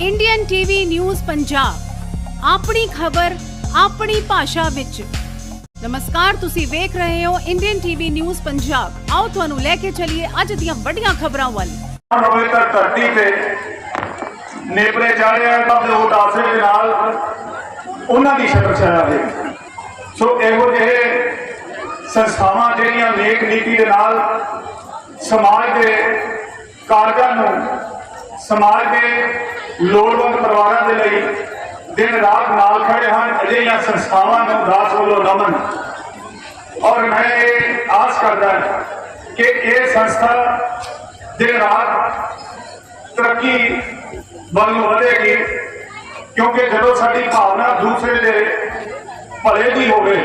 Indian TV news Punjab ਆਪਣੀ ਖਬਰ, ਆਪਣੀ ਭਾਸ਼ਾ ਵਿੱਚ। ਨਮਸਕਾਰ, ਤੁਸੀਂ ਵੇਖ ਰਹੇ ਹੋ ਇੰਡੀਅਨ ਟੀਵੀ ਨਿਊਜ਼ ਪੰਜਾਬ ਆਓ ਤੁਹਾਨੂੰ ਲੈ ਕੇ ਚੱਲੀਏ ਅੱਜ ਦੀਆਂ ਵੱਡੀਆਂ ਖਬਰਾਂ ਵੱਲ। ਹੋਵੇ ਤਾਂ ਧਰਤੀ ਤੇ ਨੇਪਰੇ ਜਾ ਰਹੇ ਆ ਤਾਂ ਲੋਕ ਆਸਰੇ ਦੇ ਨਾਲ ਉਹਨਾਂ ਦੀ ਸ਼ਕਲ ਛਾਇਆ ਦੇ ਸੋ ਇਹੋ ਜਿਹੇ ਸੰਸਥਾਵਾਂ ਜਿਹੜੀਆਂ ਨੇਕ ਨੀਤੀ ਦੇ ਨਾਲ ਸਮਾਜ ਦੇ ਕਾਰਜਾਂ ਨੂੰ, ਸਮਾਜ ਦੇ ਲੋੜਵੰਦ ਪਰਿਵਾਰਾਂ ਦੇ ਲਈ ਦਿਨ ਰਾਤ ਨਾਲ ਖੜੇ ਹਨ, ਅਜਿਹੀਆਂ ਸੰਸਥਾਵਾਂ ਨੂੰ ਦਾਸ ਵੱਲੋਂ ਨਮਨ। ਔਰ ਮੈਂ ਇਹ ਆਸ ਕਰਦਾ ਕਿ ਇਹ ਸੰਸਥਾ ਦਿਨ ਰਾਤ ਤਰੱਕੀ ਵੱਲ ਨੂੰ ਵਧੇਗੀ, ਕਿਉਂਕਿ ਜਦੋਂ ਸਾਡੀ ਭਾਵਨਾ ਦੂਸਰੇ ਦੇ ਭਲੇ ਦੀ ਹੋਵੇ,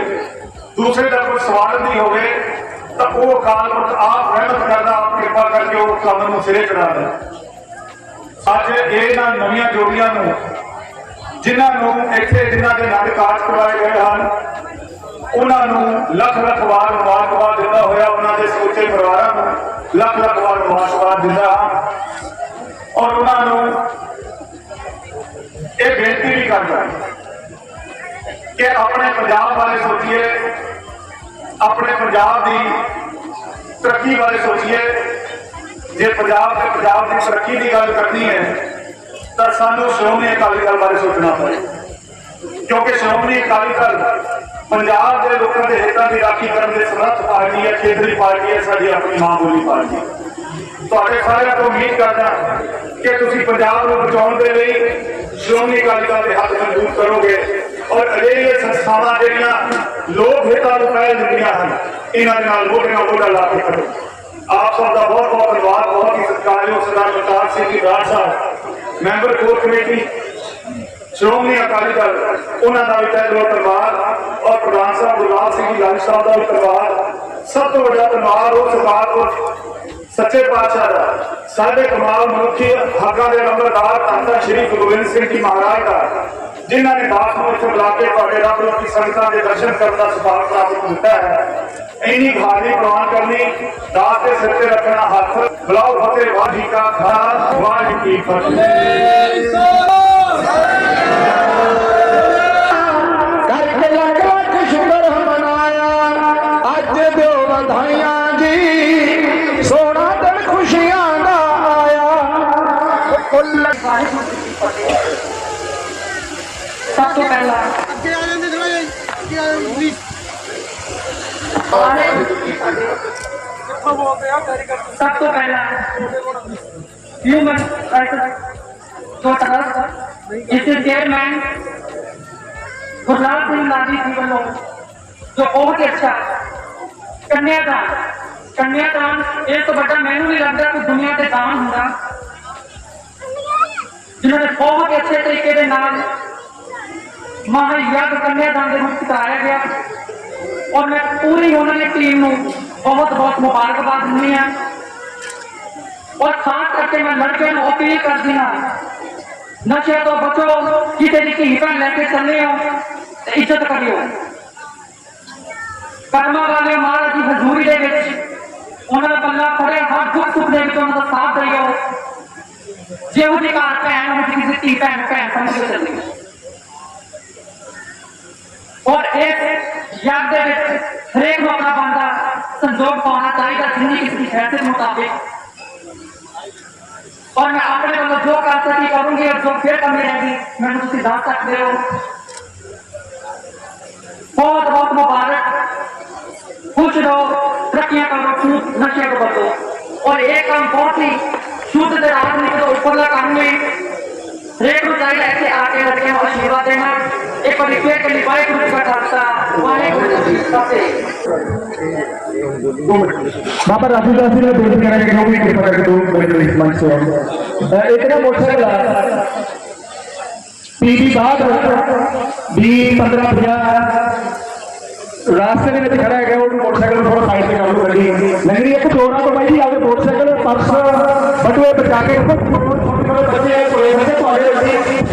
ਦੂਸਰੇ ਦਾ ਕੋਈ ਸਵਾਰਥ ਦੀ ਹੋਵੇ, ਤਾਂ ਉਹ ਅਕਾਲ ਪੁਰਖ ਆਪ ਰਹਿਮਤ ਕਰਦਾ, ਆਪ ਕਿਰਪਾ ਕਰਕੇ ਉਹ ਕੰਮ ਨੂੰ ਸਿਰੇ ਚੜਾਉਂਦਾ ਅੱਜ ਇਹਨਾਂ ਨਵੀਆਂ ਜੋੜੀਆਂ ਨੂੰ, ਜਿਨ੍ਹਾਂ ਨੂੰ ਇੱਥੇ ਜਿਨ੍ਹਾਂ ਦੇ ਨਾਲ ਕਾਜ ਕਰਵਾਏ ਗਏ ਹਨ, ਉਹਨਾਂ ਨੂੰ ਲੱਖ ਲੱਖ ਵਾਰ ਮੁਬਾਰਕਬਾਦ ਦਿੰਦਾ ਹੋਇਆ, ਉਹਨਾਂ ਦੇ ਸਮੁੱਚੇ ਪਰਿਵਾਰਾਂ ਨੂੰ ਲੱਖ ਲੱਖ ਵਾਰ ਮੁਬਾਰਕਬਾਦ ਦਿੰਦਾ ਹਾਂ। ਔਰ ਉਹਨਾਂ ਨੂੰ ਇਹ ਬੇਨਤੀ ਵੀ ਕਰਦਾ ਕਿ ਆਪਣੇ ਪੰਜਾਬ ਬਾਰੇ ਸੋਚੀਏ, ਆਪਣੇ ਪੰਜਾਬ ਦੀ ਤਰੱਕੀ ਬਾਰੇ ਸੋਚੀਏ। ਜੇ ਪੰਜਾਬ ਤੇ ਪੰਜਾਬ ਦੀ ਤਰੱਕੀ ਦੀ ਗੱਲ ਕਰਨੀ ਹੈ, ਤਾਂ ਸਾਨੂੰ ਸ਼੍ਰੋਮਣੀ ਅਕਾਲੀ ਦਲ ਬਾਰੇ ਸੋਚਣਾ ਪਏਗਾ ਕਿਉਂਕਿ ਸ਼੍ਰੋਮਣੀ ਅਕਾਲੀ ਦਲ ਪੰਜਾਬ ਦੇ ਲੋਕਾਂ ਦੇ ਹਿੱਤਾਂ ਦੀ ਰਾਖੀ ਕਰਨ ਦੇ ਸਮਰੱਥ ਪਾਰਟੀ ਹੈ ਖੇਤਰੀ ਪਾਰਟੀ ਹੈ, ਸਾਡੀ ਆਪਣੀ ਮਾਂ ਬੋਲੀ ਪਾਰਟੀ ਤੁਹਾਡੇ ਸਾਰਿਆਂ ਤੋਂ ਉਮੀਦ ਕਰਦਾ ਕਿ ਤੁਸੀਂ ਪੰਜਾਬ ਨੂੰ ਬਚਾਉਣ ਦੇ ਲਈ ਸ਼੍ਰੋਮਣੀ ਅਕਾਲੀ ਦਲ ਦੇ ਹੱਥ ਮਜ਼ਬੂਤ ਕਰੋਗੇ ਔਰ ਅਜਿਹੀਆਂ ਸੰਸਥਾਵਾਂ ਜਿਹੜੀਆਂ ਲੋਕ ਹਿੱਤਾਂ ਨੂੰ ਪਹਿਲ ਦਿੰਦੀਆਂ ਹਨ, ਇਹਨਾਂ ਦੇ ਨਾਲ ਮੋਢੇ ਨਾਲ ਮੋਢਾ ਲਾ ਕੇ ਖੜੋ। ਆਪ ਸਭ ਦਾ ਬਹੁਤ ਬਹੁਤ ਧੰਨਵਾਦ, ਬਹੁਤ ਹੀ ਸਤਿਕਾਰਯੋਗ ਸਰਦਾਰ ਪ੍ਰਤਾਪ ਸਿੰਘ ਜੀ, ਰਾਜ ਸਾਹਿਬ, member core committee, Shiromani Akali Dal, ਉਹਨਾਂ ਦਾ ਵੀ ਤਹਿ ਦਿਲੋਂ ਧੰਨਵਾਦ ਔਰ ਪ੍ਰਧਾਨ ਸਾਹਿਬ ਗੁਰਲਾਲ ਸਿੰਘ ਜੀ, ਲਾਲ ਸਾਹਿਬ ਦਾ ਵੀ ਧੰਨਵਾਦ। ਸਭ ਤੋਂ ਵੱਡਾ ਧੰਨਵਾਦ ਉਹ ਸਰਕਾਰ ਕੋਲ, ਸੱਚੇ ਪਾਤਸ਼ਾਹ ਦਾ। ਸਾਡੇ ਕਮਾਲ ਮਨੁੱਖੀ ਹੱਕਾਂ ਦੇ ਨੰਬਰਦਾਰ ਧੰਨ ਸ਼੍ਰੀ ਗੁਰੂ ਗੋਬਿੰਦ ਸਿੰਘ ਜੀ ਮਹਾਰਾਜ ਦਾ। ਜਿਨ੍ਹਾਂ ਨੇ ਦਾਸ ਨੂੰ ਇੱਥੇ ਬੁਲਾ ਕੇ ਤੁਹਾਡੇ ਰੱਬ ਲੋਕੀ ਸੰਗਤਾਂ ਦੇ ਦਰਸ਼ਨ ਕਰਨ ਦਾ ਸੁਭਾਗ ਪ੍ਰਾਪਤ ਕੀਤਾ ਹੈ। ਇੰਨੀ ਭਾਰੀ ਪ੍ਰਵਾਨ ਕਰਨੀ ਦਾਸ ਦੇ ਸਿਰ ਤੇ ਰੱਖਣਾ ਹੱਥ ਬੁਲਾਓ ਫਤਿਹ ਵਾਹਿ ਜੀ ਕਾ ਖਾਲਸਾ ਵਾਹਿਗੁਰੂ ਜੀ ਕੀ ਫਤਿਹ ਕਰਕੇ ਲੱਖ ਲੱਖ ਸ਼ੁਕਰ ਮਨਾਇਆ ਅੱਜ ਦਿਓ ਵਧਾਈਆਂ ਜੀ ਸੋਹਣਾ ਦਿਨ ਖੁਸ਼ੀਆਂ ਦਾ ਆਇਆ ਕੁੱਲ ਸਭ ਤੋਂ ਪਹਿਲਾਂ ਅੱਗੇ ਆ ਜਾਂਦੇ ਥੋੜਾ ਜਿਹਾ ਅੱਗੇ ਆ ਜਾਂਦੇ ਪਲੀਜ਼ ਸਭ ਤੋਂ ਪਹਿਲਾਂ ਹਿਊਮਨ ਰਾਈਟਸ ਤੋਂ ਤਰਫ ਇਸ ਦੇ ਚੇਅਰਮੈਨ ਗੁਰਲਾਲ ਸਿੰਘ ਲਾਡੀ ਜੀ ਵੱਲੋਂ ਜੋ ਬਹੁਤ ਹੀ ਅੱਛਾ ਕੰਨਿਆਦਾਨ ਕੰਨਿਆਦਾਨ ਇਹ ਤੋਂ ਵੱਡਾ ਮੈਨੂੰ ਨਹੀਂ ਲੱਗਦਾ ਕਿ ਦੁਨੀਆ ਤੇ ਦਾਨ ਹੁੰਦਾ ਜਿਨ੍ਹਾਂ ਨੇ ਬਹੁਤ ਹੀ ਅੱਛੇ ਤਰੀਕੇ ਦੇ ਨਾਲ ਮਹਾਯਗ ਕੰਨਿਆਦਾਨ ਦੇ ਰੂਪ ਕਰਾਇਆ ਗਿਆ ਔਰ ਮੈਂ ਪੂਰੀ ਉਹਨਾਂ ਦੀ ਟੀਮ ਨੂੰ ਬਹੁਤ ਬਹੁਤ ਮੁਬਾਰਕਬਾਦ ਦਿੰਦੀ ਹਾਂ ਔਰ ਖਾਸ ਕਰਕੇ ਮੈਂ ਲੜਕਿਆਂ ਨੂੰ ਅਪੀਲ ਕਰਦੀ ਹਾਂ ਨਸ਼ੇ ਤੋਂ ਬਚੋ ਕਿਤੇ ਦੀ ਧੀ ਭੈਣ ਲੈ ਕੇ ਚੱਲੇ ਹੋ ਤੇ ਇੱਜ਼ਤ ਕਰਿਓ ਕਰਮਾਂ ਵਾਲੇ ਮਹਾਰਾਜ ਦੀ ਹਜ਼ੂਰੀ ਦੇ ਵਿੱਚ ਉਹਨਾਂ ਦਾ ਪੱਲਾ ਫੜੇ ਹਰ ਦੁੱਖ ਸੁੱਖ ਦੇ ਵਿੱਚ ਉਹਨਾਂ ਦਾ ਸਾਥ ਦਿਓ ਜੇ ਉਹਦੀ ਘਰ ਭੈਣ ਵਿੱਚ ਕਿਸੇ ਧੀ ਭੈਣ ਭੈਣ ਸਮਝ ਕੇ ਚੱਲੀ ਔਰ ਇਸ ਯੱਗ ਦੇ ਵਿੱਚ ਹਰੇਕ ਨੂੰ ਆਪਣਾ ਬੰਦਾ ਸੰਜੋਗ ਪਾਉਣਾ ਚਾਹੀਦਾ ਜਿੰਨੀ ਕਿਸੇ ਦੀ ਹੈਸੀਅਤ ਮੁਤਾਬਿਕ ਔਰ ਮੈਂ ਆਪਣੇ ਵੱਲੋਂ ਜੋ ਕਰ ਸਕੀ ਕਰੂੰਗੀ ਔਰ ਜੋ ਫਿਰ ਕਮੀ ਰਹੇਗੀ ਮੈਨੂੰ ਤੁਸੀਂ ਦੱਸ ਸਕਦੇ ਹੋ ਬਹੁਤ ਬਹੁਤ ਮੁਬਾਰਕ ਖੁਸ਼ ਰਹੋ ਤਰੱਕੀਆਂ ਕਰੋ ਖੂਬ ਨਸ਼ੇ ਤੋਂ ਬਚੋ ਔਰ ਇਹ ਕੰਮ ਬਹੁਤ ਹੀ ਸ਼ੁੱਧ ਤੇ ਰਾਜਨੀਤੀ ਤੋਂ ਉੱਪਰਲਾ ਕੰਮ ਹੈ ਹਰੇਕ ਨੂੰ ਚਾਹੀਦਾ ਹੈ ਕਿ ਆ ਕੇ ਲੜਕਿਆਂ ਨੂੰ ਆਸ਼ੀਰਵਾਦ ਦੇਣਾ ਇੱਕ ਵਾਰੀ ਫੇਰ ਕਲੀ ਵਾਹਿਗੁਰੂ ਜੀ ਕਾ ਖਾਲਸਾ ਵਾਹਿਗੁਰੂ ਜੀ ਕੀ ਫਤਿਹ ਬਾਬਾ ਰਾਜੂ ਦਾਸ ਜੀ ਨੇ ਬੇਨਤੀ ਕਰਾਂਗੇ ਕਿ ਉਹ ਵੀ ਕਿਰਪਾ ਕਰਕੇ ਦੋ ਮਿੰਟ ਲਈ ਮੰਚ ਤੋਂ ਆਉਣ। ਅਹ ਇੱਕ ਨਾ ਮੋਟਰਸਾਈਕਲ ਆ ਪੀਬੀ ਬਾਅਦ ਵੀ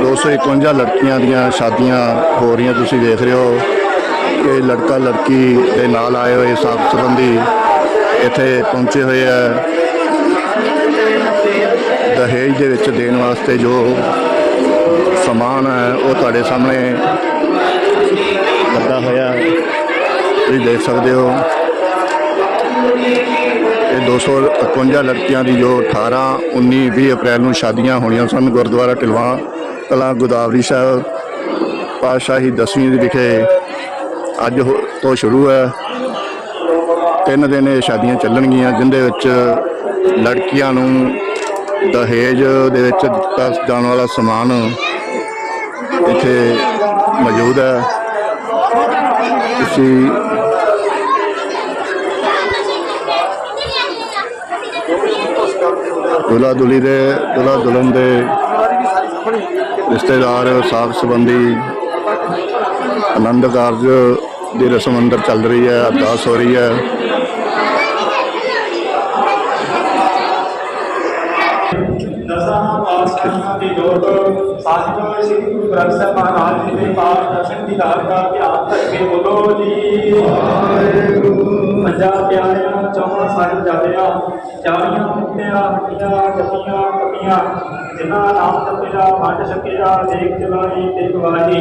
251 ਲੜਕੀਆਂ ਦੀਆਂ ਸ਼ਾਦੀਆਂ ਹੋ ਰਹੀਆਂ, ਤੁਸੀਂ ਵੇਖ ਰਹੇ ਹੋ ਕਿ ਲੜਕਾ ਲੜਕੀ ਦੇ ਨਾਲ ਆਏ ਹੋਏ ਸਾਫ਼ ਸੰਬੰਧੀ ਇੱਥੇ ਪਹੁੰਚੇ ਹੋਏ ਆ। ਦਹੇਜ ਦੇ ਵਿੱਚ ਦੇਣ ਵਾਸਤੇ ਜੋ ਸਮਾਨ ਹੈ, ਉਹ ਤੁਹਾਡੇ ਸਾਹਮਣੇ ਲੱਗਾ ਹੋਇਆ। ਤੁਸੀਂ ਦੇਖ ਸਕਦੇ ਹੋ ਇਹ 251 ਲੜਕੀਆਂ ਦੀ ਜੋ 18 19 20 ਅਪ੍ਰੈਲ ਨੂੰ ਸ਼ਾਦੀਆਂ ਹੋਣੀਆਂ ਸਨ ਗੁਰਦੁਆਰਾ ਢਿਲਵਾਂ ਕਲਾਂ ਗੋਦਾਵਰੀ ਸਾਹਿਬ, ਪਾਤਸ਼ਾਹੀ ਦਸਵੀਂ ਦੇ ਵਿਖੇ ਅੱਜ ਤੋਂ ਸ਼ੁਰੂ ਹੈ। ਤਿੰਨ ਦਿਨ ਇਹ ਸ਼ਾਦੀਆਂ ਚੱਲਣਗੀਆਂ, ਜਿੰਦੇ ਵਿੱਚ ਲੜਕੀਆਂ ਨੂੰ ਦਹੇਜ ਦੇ ਵਿੱਚ ਦਿੱਤਾ ਜਾਣ ਵਾਲਾ ਸਮਾਨ ਇੱਥੇ ਮੌਜੂਦ ਹੈ। ਤੁਸੀਂ ਦੁਲਾ ਦੁਲੀ ਦੇ ਦੁਲਾ ਦੁਲਹਨ ਦੇ ਰਿਸ਼ਤੇਦਾਰ ਸਾਖ ਸੰਬੰਧੀ ਆਨੰਦ ਕਾਰਜ ਦੀ ਰਸਮ ਅੰਦਰ ਚੱਲ ਰਹੀ ਹੈ, ਅਰਦਾਸ ਹੋ ਰਹੀ ਹੈ। ਦਸਾਂ ਪਾਤਸ਼ਾਹਾਂ ਦੀ ਜੋਤ ਸਾਹਿਬ ਸ੍ਰੀ ਗੁਰੂ ਗ੍ਰੰਥ ਸਾਹਿਬ ਮਹਾਰਾਜ ਜੀ ਦੇ ਪਾਠ ਦਰਸ਼ਨ ਦੀ ਦਾਤ ਦਾ ਧਿਆਨ ਕਰਕੇ ਬੋਲੋ ਜੀ ਪੰਜਾਹ ਪਿਆਰਿਆਂ ਚੌਹਾਂ ਸਾਹਿਬ ਜਾਦਿਆਂ ਚਾਲੀਆਂ ਮੁਕਤਿਆਂ ਹੱਟੀਆਂ ਜਪੀਆਂ ਕਪੀਆਂ ਜਿਨ੍ਹਾਂ ਨਾਮ ਜਪਿਆ ਵੰਡ ਛਕਿਆ ਦੇਖ ਚਲਾਈ ਤੇ ਗਵਾਹੀ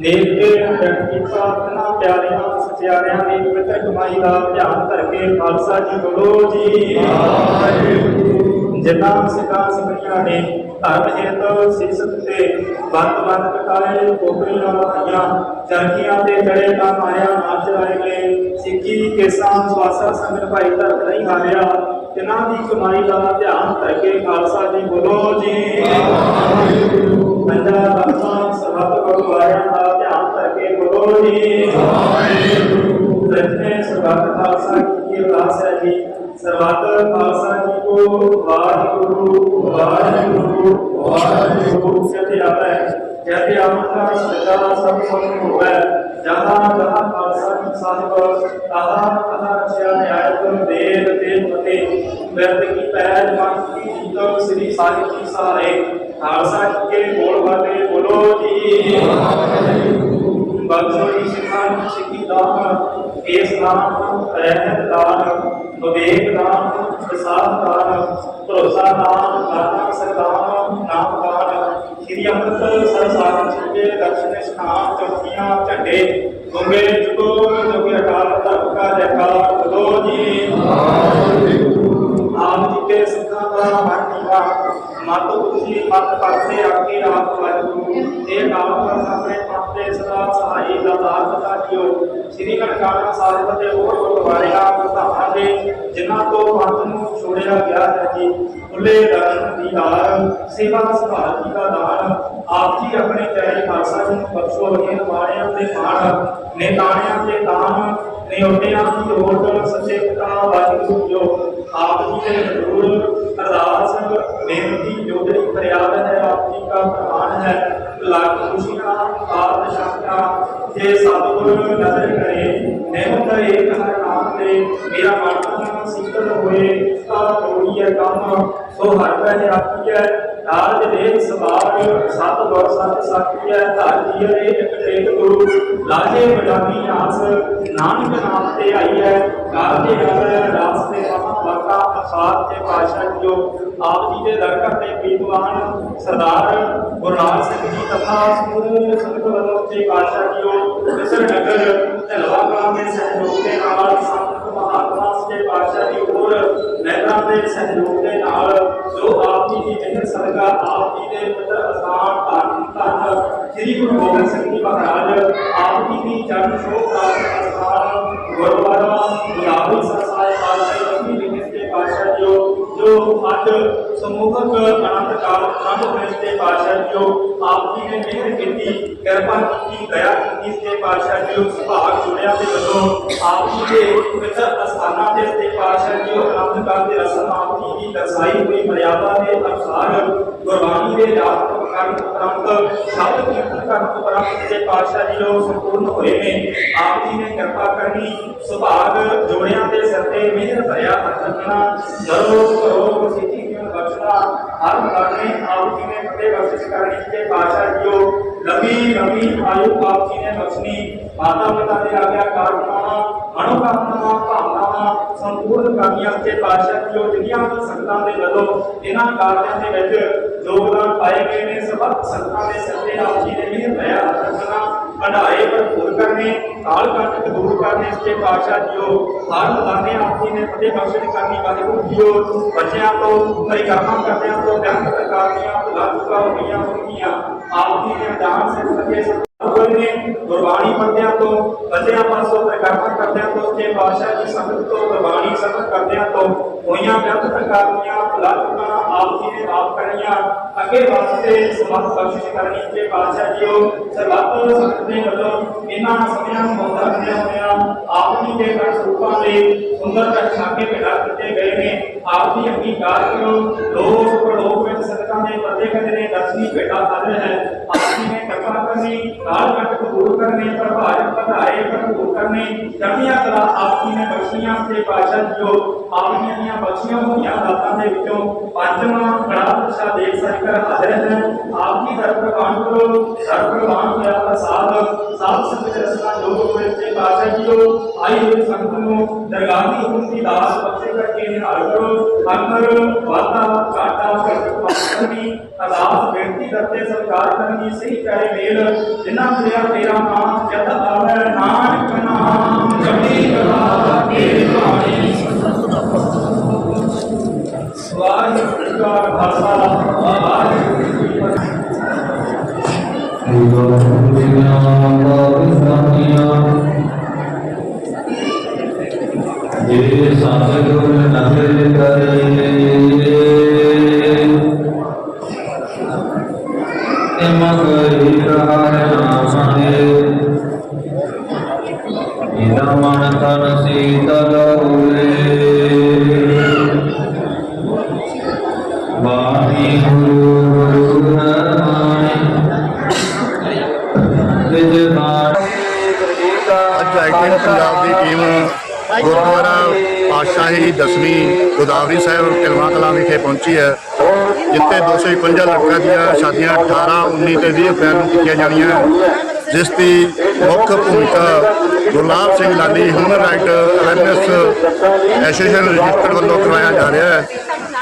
ਦੇਖ ਕੇ ਜਗ ਕੀਤਾ ਤਨਾ ਪਿਆਰਿਆਂ ਸਚਿਆਰਿਆਂ ਦੀ ਪਵਿੱਤਰ ਕਮਾਈ ਦਾ ਧਿਆਨ ਕਰਕੇ ਖਾਲਸਾ ਜੀ ਬੋਲੋ ਜੀ। ਜਿਨ੍ਹਾਂ ਸਿੱਖਾਂ ਸਿੱਖੀਆਂ ਨੇ ਧਰਮ ਹਿਤ ਸਿਸਤ ਤੇ ਬੰਦ ਬੰਦ ਕਟਾਏ ਕੋਪਰੀਆਂ ਆਈਆਂ। ਚਰਖੀਆਂ ਤੇ ਚੜੇ ਤਾਂ ਮਾਰਿਆ ਨਾਚ ਚਲਾਏ ਗਏ। ਸਿੱਖੀ ਕੇਸਾਂ ਸਵਾਸਾ ਸੰਗਤ ਭਾਈ ਧਰਮ ਨਹੀਂ ਹਾਰਿਆ। ਜਿਨ੍ਹਾਂ ਦੀ ਕਮਾਈ ਦਾ ਧਿਆਨ ਕਰਕੇ ਖਾਲਸਾ ਜੀ ਬੋਲੋ ਜੀ। ਪੰਜਾਬ ਦਾ ਸਰਬੱਤ ਗੁਰਦੁਆਰਿਆਂ ਦਾ ਧਿਆਨ ਕਰਕੇ ਬੋਲੋ ਜੀ। ਰਚਨੇ ਸਰਬੱਤ ਖਾਲਸਾ ਕੀ ਅਰਦਾਸ ਹੈ ਜੀ। ਸਰਬੱਤ ਖਾਲਸਾ ਜੀ ਕੋ ਵਾਹਿਗੁਰੂ ਵਾਹਿਗੁਰੂ ਵਾਹਿਗੁਰੂ। ਸਤਿ ਆਵੈ ਜੈਤੇ ਆਮਨਾ ਸਦਾ ਸਭ ਸੰਗ ਹੋਵੈ ਜਹਾਂ ਜਹਾਂ ਖਾਲਸਾ ਜੀ ਸਾਹਿਬ ਤਹਾਂ ਤਹਾਂ ਰਚਿਆ ਨਿਆਇ ਗੁਰ ਦੇਵ ਤੇ ਪਤੇ ਬਿਰਦ ਕੀ ਪੈਰ ਮਨ ਕੀ ਜੀਤੋ ਸ੍ਰੀ ਸਾਹਿਬ ਜੀ ਸਾਰੇ ਖਾਲਸਾ ਜੀ ਕੇ ਬੋਲ ਵਾਲੇ ਬੋਲੋ ਜੀ ਬਖਸ਼ੋਈ ਸਿਖਾਂ ਸਿੱਖੀ ਦਾਨ ਕੇਸ ਦਾਨ ਰਹਿਤ ਦਾਨ ਵਿਵੇਕ ਦਾਨ ਪ੍ਰਸਾਦ ਦਾਨ ਭਰੋਸਾ ਦਾਨ ਦਾਤਾ ਸਰਦਾਨ ਨਾਮ ਦਾਨ ਸ੍ਰੀ ਅੰਮ੍ਰਿਤ ਸੰਸਾਰ ਜਿਤੇ ਦਰਸ਼ਨ ਸਥਾਨ ਚੌਕੀਆਂ, ਝੰਡੇ, ਗੁੰਗੇ ਜੁਗੋ ਜੁਗ ਅਕਾਲ ਧਰਮ ਕਾ ਜੈਕਾਰ ਬੋਲੋ ਜੀ। ਆਪ ਜੀ ਕੇ ਸਿੱਖਾਂ ਦਾ ਮਾਟੀਵਾ ਮਤ ਉਚੀ ਮਤ ਪਰਸੇ ਆਕੇ ਆਪ ਵਾਹਿਗੁਰੂ ਇਹ ਨਾਮ ਕਰਨ ਆਪਣੇ ਪੰਥ ਦੇ ਸਦਾ ਸਹਾਈ ਦਾ ਦਾਤ ਸ੍ਰੀ ਕਨਕਾਣਾ ਸਾਹਿਬ ਦੇ ਹੋਰ ਗੁਰਦੁਆਰਿਆਂ ਗੁਰਧਾਮਾਂ ਦੇ, ਜਿਨ੍ਹਾਂ ਤੋਂ ਪੰਥ ਨੂੰ ਛੋੜਿਆ ਗਿਆ ਹੈ ਜੀ। ਖੁੱਲੇ ਦਰਸ਼ਨ ਦੀ ਦਾਰ ਸੇਵਾ ਸੰਭਾਲ ਜੀ ਦਾ ਦਾਨ, ਆਪ ਜੀ ਆਪਣੇ ਪਿਆਰੇ ਖਾਲਸਾ ਜੀ ਨੂੰ ਬਖਸ਼ੋ ਇਹ ਮਾਣਿਆਂ ਦੇ ਮਾਣ, ਨੇਤਾਣਿਆਂ ਦੇ ਦਾਨ ਨਿਉਟਿਆਂ ਦੀ ਓਟ ਸੱਚੇ ਪਿਤਾ ਵਾਹਿਗੁਰੂ ਜੋ ਆਪ ਜੀ ਦੇ ਹਜ਼ੂਰ ਅਰਦਾਸ ਬੇਨਤੀ ਜੋ ਫਰਿਆਦ ਹੈ, ਆਪ ਜੀ ਦਾ ਪ੍ਰਮਾਣ ਹੈ, ਲੱਖ ਖੁਸ਼ੀਆਂ ਆਪ ਸ਼ਾਂਤਾ ਜੇ ਸਤਿਗੁਰ ਨਜ਼ਰ ਕਰੇ ਨਿਮਤ ਏਕ ਹਰ ਨਾਮ ਤੇ ਮੇਰਾ ਮਨ ਸੀਤਲ ਹੋਏ, ਤਾਂ ਤੋੜੀਏ ਕੰਮ, ਸੋ ਹਰ ਪਹਿ ਹੈ ਕਾਰਜ ਦੇ ਸਵਾਰ ਸਤ ਗੁਰ ਸਤ ਸਾਖੀਐ ਧਰ ਜੀਰੇ ਇਕ ਟੇਕ ਗੁਰੂ, ਲਾਜੇ ਬਜਾਨੀ ਆਸ ਨਾਨਕ ਨਾਮ ਤੇ ਆਈਐ ਕਾਰਜੇ ਹਰ ਰਾਸ ਤੇ ਮਹਾ ਬਾਕਾ ਅਸਾਰ ਤੇ ਪਾਸ਼ਾ ਜੋ ਆਪ ਜੀ ਦੇ ਦਰਗਾਹ ਤੇ ਪ੍ਰੀਤਵਾਨ ਸਰਦਾਰ ਗੁਰਨਾਮ ਸਿੰਘ ਜੀ ਤਥਾ ਸਮੂਹ ਸੰਗਤ ਵੱਲੋਂ ਤੇ ਪਾਸ਼ਾ ਜੀਓ, ਮਿਸਰ ਨਗਰ, ਢਲਵਾ ਗਾਮ ਦੇ ਸਹਿਯੋਗ ਦੇ ਨਾਲ ਸੰਤ ਮਹਾਤਮਾ ਸੱਚੇ ਪਾਤਸ਼ਾਹ ਜੀ ਹੋਰ ਨਹਿਰਾਂ ਦੇ ਸਹਿਯੋਗ ਜੀ ਦੇ ਪੁੱਤਰ ਅਸਾਨ ਧੰਨ ਧੰਨ ਸ੍ਰੀ ਗੁਰੂ ਗੋਬਿੰਦ ਸਿੰਘ ਜੀ ਮਹਾਰਾਜ ਆਪ ਜੀ ਦੀ ਜਨਮ ਸ਼ੋਭ ਦਾ ਅਸਥਾਨ ਗੁਰਦੁਆਰਾ ਗੁਲਾਬੀ ਸਰਸਾਏ ਪਾਤਸ਼ਾਹ ਜੀ ਦੇ ਪਾਤਸ਼ਾਹ ਜੋ ਜੋ ਅੱਜ ਸਮੂਹਕ ਆਨੰਦ ਕਾਲ ਆਨੰਦ ਵਿੱਚ ਦੇ ਪਾਤਸ਼ਾਹ ਜੋ ਆਪ ਜੀ ਨੇ ਮਿਹਰ ਕੀਤੀ, ਕਿਰਪਾ ਕੀਤੀ, ਦਇਆ ਕੀਤੀ ਸੱਚੇ ਪਾਤਸ਼ਾਹ ਜੀ ਸੁਭਾਗ ਜੁੜਿਆ ਦੇ ਵੱਲੋਂ ਆਪ ਜੀ ਦੇ ਪਵਿੱਤਰ ਅਸਥਾਨਾਂ ਦੇ ਪਾਤਸ਼ਾਹ ਜੀ ਉਹ ਆਨੰਦ ਕਰਦੇ ਰਸਮ ਆਪ ਜੀ ਦੀ ਦਰਸਾਈ ਹੋਈ, ਮਰਿਆਦਾ ਦੇ ਅਨੁਸਾਰ ਗੁਰਬਾਣੀ ਦੇ ਜਾਪ ਕਰਨ ਉਪਰੰਤ, ਸ਼ਬਦ ਕੀਰਤਨ ਕਰਨ ਉਪਰੰਤ ਸੱਚੇ ਪਾਤਸ਼ਾਹ ਜੀ ਨੂੰ ਸੰਪੂਰਨ ਹੋਏ ਨੇ। ਆਪ ਜੀ ਨੇ ਕਿਰਪਾ ਕਰਨੀ, ਸੁਭਾਗ ਜੋੜਿਆਂ ਦੇ ਸਿਰ ਤੇ ਮਿਹਰ ਭਰਿਆ ਰੱਖਣਾ, ਜਰੋ ਕਰੋ ਸਿੱਧੀ ਕਿਉਂ ਬਖਸ਼ਣਾ ਹਰ ਕਰਨੇ ਆਪ ਜੀ ਨੇ ਫਤਿਹ ਬਖਸ਼ਿਸ਼ ਕਰਨੀ ਤੇ ਪਾਤਸ਼ਾਹ ਜੀਓ ਲੰਬੀ ਲੰਬੀ ਆਯੂ ਆਪ ਜੀ ਨੇ ਬਖਸ਼ਣੀ। ਮਾਤਾ ਪਿਤਾ ਦੇ ਭਾਵਨਾਵਾਂ ਸੰਪੂਰਨ ਕਰਨੀਆਂ ਤੇ ਪਾਤਸ਼ਾਹ ਜੀਓ ਜਿਹੜੀਆਂ ਵੀ ਸੰਗਤਾਂ ਦੇ ਵੱਲੋਂ ਇਹਨਾਂ ਕਾਰਜਾਂ ਦੇ ਵਿੱਚ ਯੋਗਦਾਨ ਪਾਏ ਗਏ ਨੇ ਸਭ ਸੰਗਤਾਂ ਦੇ ਸਿਰ ਆਪ ਜੀ ਨੇ ਮਿਹਰ ਭਰਿਆ ਹੱਥ ਰੱਖਣਾ ਕਢਾਏ ਭਰਪੂਰ ਕਰਨੇ ਕਾਲ ਕੰਟਕ ਦੂਰ ਕਰਨੇ ਤੇ ਪਾਤਸ਼ਾਹ ਜੀਓ, ਹਰ ਮਦਾਨੇ ਆਪ ਜੀ ਨੇ ਫਤਿਹ ਬਖਸ਼ਿਸ਼ ਕਰਨੀ, ਵਾਹਿਗੁਰੂ ਜੀਓ, ਬੱਚਿਆਂ ਤੋਂ, ਪਰਿਕਰਮਾ ਕਰਦਿਆਂ ਤੋਂ ਜਨਮ ਪ੍ਰਕਾਰ ਦੀਆਂ ਭੁਲਾ ਚੁਕਾ ਹੋਈਆਂ ਹੋਣਗੀਆਂ ਆਪ ਜੀ ਨੇ ਦਾਨ ਸਿਰ ਨੇ ਗੁਰਬਾਣੀ ਪੜ੍ਹਦਿਆਂ ਤੋਂ ਬੱਚਿਆਂ ਪਾਸੋਂ ਪਰਿਕਰਮਾ ਕਰਦਿਆਂ ਤੋਂ ਤੇ ਪਾਤਸ਼ਾਹ ਜੀ ਸੰਗਤ ਤੋਂ, ਗੁਰਬਾਣੀ ਸੰਗਤ ਕਰਦਿਆਂ ਤੋਂ ਹੋਈਆਂ ਵਿਅਕਤ ਪ੍ਰਕਾਰ ਦੀਆਂ ਆਪ ਜੀ ਨੇ ਮਾਫ ਕਰੀਆਂ ਅੱਗੇ ਵਾਸਤੇ ਸਮਤ ਬਖਸ਼ਿਸ਼ ਕਰਨੀ ਤੇ ਪਾਤਸ਼ਾਹ ਜੀਓ, ਸਰਬੱਤ ਸੰਗਤ ਦੇ ਵੱਲੋਂ ਇਹਨਾਂ ਸਮਿਆਂ ਨੂੰ ਬਹੁਤ ਰੱਖਦੇ ਹੋਇਆ ਆਪ ਜੀ ਦੇ ਗਣ ਸਰੂਪਾਂ ਦੇ ਸੁੰਦਰ ਰਚਨਾਕੇ ਭੇਟਾ ਕੀਤੇ ਗਏ ਨੇ। ਆਪ ਦੀ ਅੰਗੀਕਾਰ ਕਰੋ ਲੋਕ ਪ੍ਰਲੋਕ ਵਿੱਚ ਸੰਗਤਾਂ ਦੇ ਪਰਦੇ ਕਦਰੇ ਦਰਸ਼ਨੀ ਭੇਟਾ ਹਾਜ਼ਰ ਹੈ ਆਪ ਜੀ ਨੇ ਕਿਰਪਾ ਕਰਨੀ ਕਾਲ ਕੱਟ ਦੂਰ ਕਰਨੇ, ਪ੍ਰਭਾਵ ਵਧਾਏ, ਭਰਪੂਰ ਕਰਨੇ। ਚੜ੍ਹਦੀਆਂ ਕਲਾ ਆਪ ਜੀ ਨੇ ਬਖਸ਼ੀਆਂ ਤੇ ਪਾਤਸ਼ਾਹ ਜੀਓ। ਆਪ ਜੀ ਦੀਆਂ ਬਖਸ਼ੀਆਂ ਹੋਈਆਂ ਦਾਤਾਂ ਦੇ ਵਿੱਚੋਂ ਪੰਜਵਾਂ ਕੜਾ ਪ੍ਰਸ਼ਾਦ ਦੇਖ ਸਕਰ ਹਾਜ਼ਰ ਹੈ। ਆਪ ਜੀ ਦਰ ਪ੍ਰਵਾਨ ਕਰੋ ਦਰ ਪ੍ਰਵਾਨ ਹੋਇਆ ਪ੍ਰਸਾਦ। ਸਾਧ ਸੰਗਤ ਰਸਨਾ ਜੋਗ ਹੋਏ ਤੇ ਪਾਤਸ਼ਾਹ ਜੀਓ। ਆਈ ਹੋਈ ਸੰਗਤ ਨੂੰ ਦਰਗਾਹ ਦੀ ਹੁਕਮੀ ਦਾਸ ਬਖਸ਼ੇ ਕਰਕੇ ਨਿਹਾਲ ਕਰੋ। ਅੰਦਰ ਵਾਤਾ ਘਾਟਾ ਕਰਨੀ ਅਦਾਸ ਬੇਨਤੀ ਕਰਤੇ ਸਤਿਕਾਰ ਕਰਨੀ ਸਹੀ ਕਰੇ ਮੇਲ ਜਿਨ੍ਹਾਂ ਮਿਲਿਆ ਤੇਰਾ ਨਾਮ ਜਦ ਆਵੇ ਨਾਨਕ ਨਾਮ ਜਪੀ ਕਰਾ ਤੇਰੀ ਬਾਣੀ ਵਾਹਿਗੁਰੂ ਜੀ ਕਾ ਪੰਜਾਬ ਦੀ ਟੀਮ ਗੁਰਦੁਆਰਾ ਪਾਤਸ਼ਾਹੀ ਦਸਵੀਂ ਗੋਦਾਵਰੀ ਸਾਹਿਬ ਕਿਲਵਾ ਕਲਾਂ ਵਿਖੇ ਪਹੁੰਚੀ ਹੈ, ਜਿੱਥੇ 251 ਲੜਕਾਂ ਦੀਆਂ ਸ਼ਾਦੀਆਂ 18 19 ਤੇ 20 ਅਪ੍ਰੈਲ ਨੂੰ ਕੀਤੀਆਂ ਜਾਣੀਆਂ। ਜਿਸ ਦੀ ਮੁੱਖ ਭੂਮਿਕਾ Gurlab Singh Lali human right awareness association registered ਵੱਲੋਂ ਕਰਵਾਇਆ ਜਾ ਰਿਹਾ ਹੈ।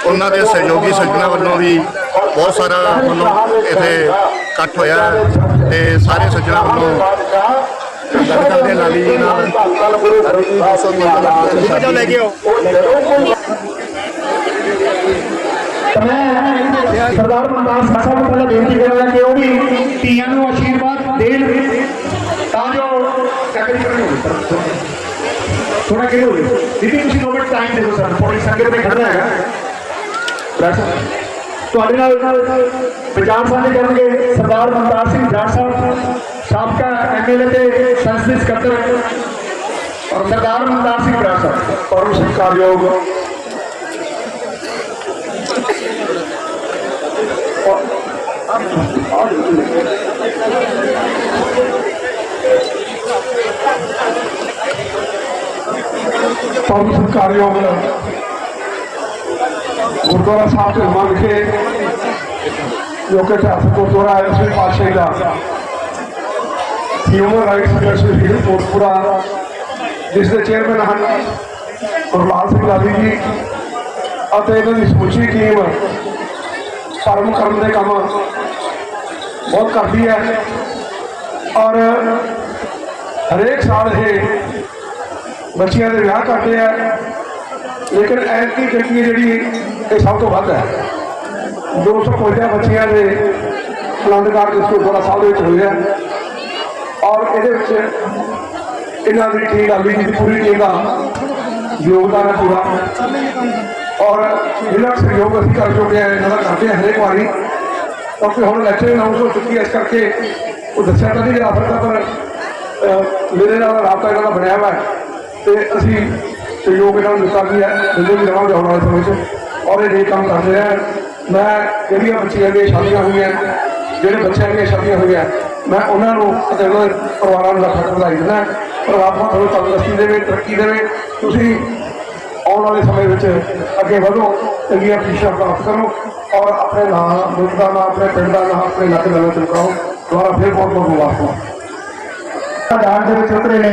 ਉਹਨਾਂ ਦੇ ਸਹਿਯੋਗੀ ਸੱਜਣਾ ਵੱਲੋਂ ਵੀ ਬਹੁਤ ਸਾਰਾ ਵੱਲੋਂ ਇੱਥੇ ਇਕੱਠ ਹੋਇਆ ਹੈ ਤੇ ਸਾਰੇ ਸੱਜਣਾ ਵੱਲੋਂ ਗੱਲ ਕਰਦੇ ਹਾਂ ਲਾਲੀ ਜੀ ਨਾਲ ਕਿੱਥੋਂ ਲੈ ਕੇ ਆਓ ਮੈਂ ਸਰਦਾਰ ਮਨਦਾਸ ਸਾਹਿਬ ਨੂੰ ਪਹਿਲਾਂ ਬੇਨਤੀ ਕਰਾਂਗਾ ਕਿ ਉਹ ਵੀ ਧੀਆਂ ਨੂੰ ਆਸ਼ੀਰਵਾਦ ਦੇਣ ਤਾਂ ਜੋ ਚੱਕਰੀ ਕਰਨੀ ਹੋਵੇ ਥੋੜਾ ਕਿਹੜੇ ਹੋਵੇ ਦੀਦੀ ਤੁਸੀਂ ਦੋ ਮਿੰਟ ਟਾਈਮ ਦੇ ਦਿਓ ਸਰ ਪੌੜੀ ਸੰਗਤ ਤੇ ਖੜਨਾ ਹੈਗਾ ਬੈਠੋ ਤੁਹਾਡੇ ਨਾਲ ਵਿਚਾਰ ਸਾਂਝੇ ਕਰਨਗੇ ਸਰਦਾਰ ਮਨਦਾਸ ਸਿੰਘ ਜਾਟ ਸਾਹਿਬ ਸਾਬਕਾ ਐਮਐਲਏ ਤੇ ਸੰਸਦੀ ਸਕੱਤਰ ਔਰ ਸਰਦਾਰ ਮਨਦਾਸ ਸਿੰਘ ਬਰਾੜ ਸਾਹਿਬ ਪਰਮ ਸਤਿਕਾਰਯੋਗ ਪਰਮ ਸਤਿਕਾਰਯੋਗ ਗੁਰਦੁਆਰਾ ਸਾਹਿਬ ਦੇ ਮੰਗ ਕੇ ਜੋ ਕਿ ਇਤਿਹਾਸਕ ਗੁਰਦੁਆਰਾ ਹੈ ਉਸ ਹਿਊਮਨ ਰਾਈਟਸ ਐਸੋਸੀਏਸ਼ਨ ਕੋਟਪੁਰਾ ਜਿਸ ਦੇ ਚੇਅਰਮੈਨ ਹਨ ਗੁਰਲਾਲ ਸਿੰਘ ਲਾਲੀ ਜੀ ਅਤੇ ਇਹਨਾਂ ਦੀ ਸਮੁੱਚੀ ਟੀਮ ਧਰਮ ਕਰਨ ਦੇ ਕੰਮ ਬਹੁਤ ਕਰਦੀ ਹੈ। ਔਰ ਹਰੇਕ ਸਾਲ ਇਹ ਬੱਚਿਆਂ ਦੇ ਵਿਆਹ ਕਰਦੇ ਆ, ਲੇਕਿਨ ਐਤਕੀ ਜਿਹੜੀ ਜਿਹੜੀ ਇਹ ਸਭ ਤੋਂ ਵੱਧ ਹੈ। 255 ਬੱਚਿਆਂ ਦੇ ਆਨੰਦ ਕਾਰਜ ਇਸ ਗੁਰਦੁਆਰਾ ਸਾਹਿਬ ਦੇ ਵਿੱਚ ਹੋਏ ਆ। ਔਰ ਇਹਦੇ ਵਿੱਚ ਇਹਨਾਂ ਦੀ ਟੀਮ ਲਾਲੀ ਦੀ ਪੂਰੀ ਟੀਮ ਦਾ ਯੋਗਦਾਨ ਹੈ ਪੂਰਾ। ਔਰ ਜਿਹੜਾ ਸਹਿਯੋਗ ਅਸੀਂ ਕਰ ਚੁੱਕੇ ਹਾਂ, ਇਹਨਾਂ ਦਾ ਕਰਦੇ ਹਾਂ ਹਰੇਕ ਵਾਰੀ। ਕਿਉਂਕਿ ਹੁਣ ਲੈਕਚਰ ਅਨਾਉਂਸ ਹੋ ਚੁੱਕੀ ਹੈ, ਇਸ ਕਰਕੇ ਉਹ ਦੱਸਿਆ ਤਾਂ ਨਹੀਂ ਜਾ ਸਕਦਾ, ਪਰ ਮੇਰੇ ਨਾਲ ਰਾਬਤਾ ਇਹਨਾਂ ਦਾ ਬਣਿਆ ਹੋਇਆ ਹੈ। ਤੇ ਅਸੀਂ ਸਹਿਯੋਗ ਇਹਨਾਂ ਨੂੰ ਦਿੱਤਾ ਵੀ ਹੈ ਦਿੰਦੇ ਵੀ ਰਵਾਂਗੇ ਆਉਣ ਵਾਲੇ ਸਮੇਂ 'ਚ। ਔਰ ਇਹ ਜੇ ਕੰਮ ਕਰਦੇ ਰਹੇ ਮੈਂ ਜਿਹੜੀਆਂ ਬੱਚੀਆਂ ਦੀਆਂ ਸ਼ਾਦੀਆਂ ਹੋਈਆਂ, ਜਿਹੜੇ ਬੱਚਿਆਂ ਦੀਆਂ ਸ਼ਾਦੀਆਂ ਹੋਈਆਂ ਮੈਂ ਉਹਨਾਂ ਨੂੰ ਅਤੇ ਉਹਨਾਂ ਦੇ ਪਰਿਵਾਰਾਂ ਨੂੰ ਲੱਖ ਵਧਾਈ ਦਿੰਦਾ ਪਰਮਾਤਮਾ ਤੁਹਾਨੂੰ ਤੰਦਰੁਸਤੀ ਦੇਵੇ, ਤਰੱਕੀ ਦੇਵੇ। ਤੁਸੀਂ ਆਉਣ ਵਾਲੇ ਸਮੇਂ ਵਿੱਚ ਅੱਗੇ ਵਧੋ, ਚੰਗੀਆਂ ਪੁਜ਼ੀਸ਼ਨਾਂ ਪ੍ਰਾਪਤ ਕਰੋ ਔਰ ਆਪਣੇ ਨਾਂ, ਮੁਲਕ ਦਾ ਨਾਂ, ਆਪਣੇ ਪਿੰਡ ਦਾ ਨਾਂ, ਆਪਣੇ ਇਲਾਕੇ ਦਾ ਨਾਂ ਚਮਕਾਓ। ਦੁਆਰਾ ਫਿਰ ਬਹੁਤ ਬਹੁਤ ਮੁਬਾਰਕਾਂ। ਮੈਦਾਨ ਦੇ ਵਿੱਚ ਉਤਰੇ ਨੇ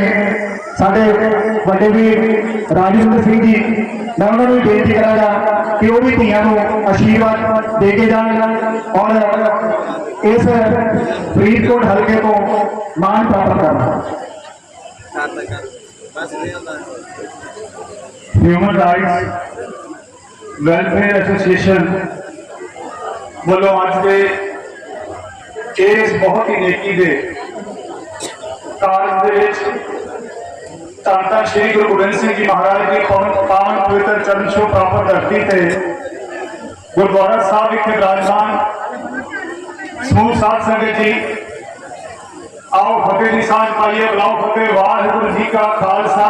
ਸਾਡੇ ਵੱਡੇ ਵੀਰ ਰਾਜਿੰਦਰ ਸਿੰਘ ਜੀ। ਮੈਂ ਉਹਨਾਂ ਨੂੰ ਬੇਨਤੀ ਕਰਾਂਗਾ ਕਿ ਉਹ ਵੀ ਧੀਆਂ ਨੂੰ ਆਸ਼ੀਰਵਾਦ ਦੇ ਕੇ ਜਾਣ ਔਰ ਇਸ ਫਰੀਦਕੋਟ ਹਲਕੇ ਤੋਂ ਮਾਣ ਪ੍ਰਾਪਤ ਕਰਨ ਹਿਊਮਨ ਰਾਈਟਸ ਵੈਲਫੇਅਰ ਐਸੋਸੀਏਸ਼ਨ ਵੱਲੋਂ ਅੱਜ ਦੇ ਇਸ ਬਹੁਤ ਹੀ ਨੇਕੀ ਦੇ ਕਾਰਜ ਦੇ ਵਿੱਚ ਧੰਨ ਧੰਨ ਸ਼੍ਰੀ ਗੁਰੂ ਗੋਬਿੰਦ ਸਿੰਘ ਜੀ ਮਹਾਰਾਜ ਦੀ ਪਾਵਨ ਪਾਵਨ ਪਵਿੱਤਰ ਚਰਨ ਛੋਹ ਪ੍ਰਾਪਤ ਧਰਤੀ ਤੇ ਗੁਰਦੁਆਰਾ ਸਾਹਿਬ ਵਿਖੇ ਵਿਰਾਜਮਾਨ ਸਮੂਹ ਸਾਧ ਸੰਗਤ ਜੀ, ਆਓ ਫਤਿਹ ਦੀ ਸਾਂਝ ਪਾਈਏ, ਬੁਲਾਓ ਫਤਿਹ, ਵਾਹਿਗੁਰੂ ਜੀ ਕਾ ਖਾਲਸਾ,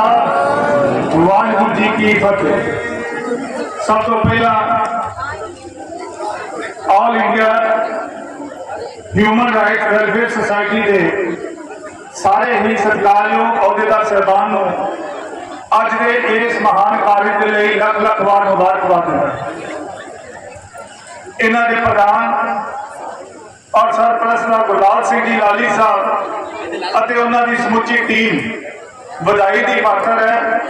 ਵਾਹਿਗੁਰੂ ਜੀ ਕੀ ਫਤਿਹ। ਸਭ ਤੋਂ ਪਹਿਲਾਂ all India human rights welfare society ਦੇ ਸਾਰੇ ਹੀ ਸਤਿਕਾਰਯੋਗ ਅਹੁਦੇਦਾਰ ਸਹਿਬਾਨ ਨੂੰ ਅੱਜ ਦੇ ਇਸ ਮਹਾਨ ਕਾਰਜ ਦੇ ਲਈ ਲੱਖ ਲੱਖ ਵਾਰ ਮੁਬਾਰਕਬਾਦ ਦਿੰਦਾ ਇਹਨਾਂ ਦੇ ਪ੍ਰਧਾਨ ਔਰ ਸਰਪ੍ਰਸਤ ਦਾ ਗੁਰਲਾਲ ਸਿੰਘ ਜੀ, ਲਾਲੀ ਸਾਹਿਬ ਅਤੇ ਉਹਨਾਂ ਦੀ ਸਮੁੱਚੀ ਟੀਮ ਵਧਾਈ ਦੀ ਪਾਤਰ ਹੈ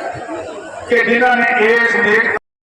ਕਿ ਜਿਨ੍ਹਾਂ ਨੇ ਇਸ ਨੇਕ